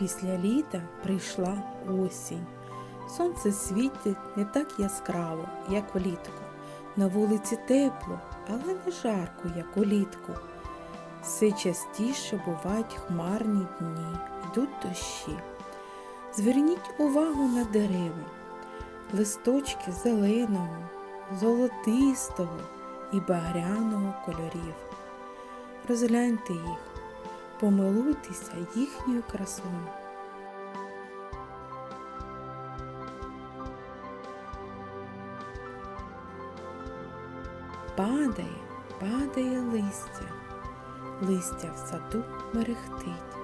Після літа прийшла осінь. Сонце світить не так яскраво, як влітку. На вулиці тепло, але не жарко, як улітку. Все частіше бувають хмарні дні, йдуть дощі. Зверніть увагу на дерева, листочки зеленого, золотистого і багряного кольорів. Розгляньте їх, помилуйтеся їхньою красою. Падає, падає листя, листя в саду мерехтить,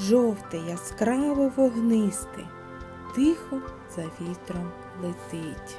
жовте, яскраво вогнисте, тихо за вітром летить.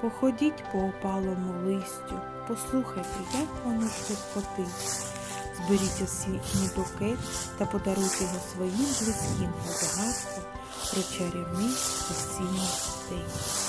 Походіть по опалому листю, послухайте, як воно шепотить. Зберіть свій букет та подаруйте його своїм близьким у багатство про чарівний осінній день.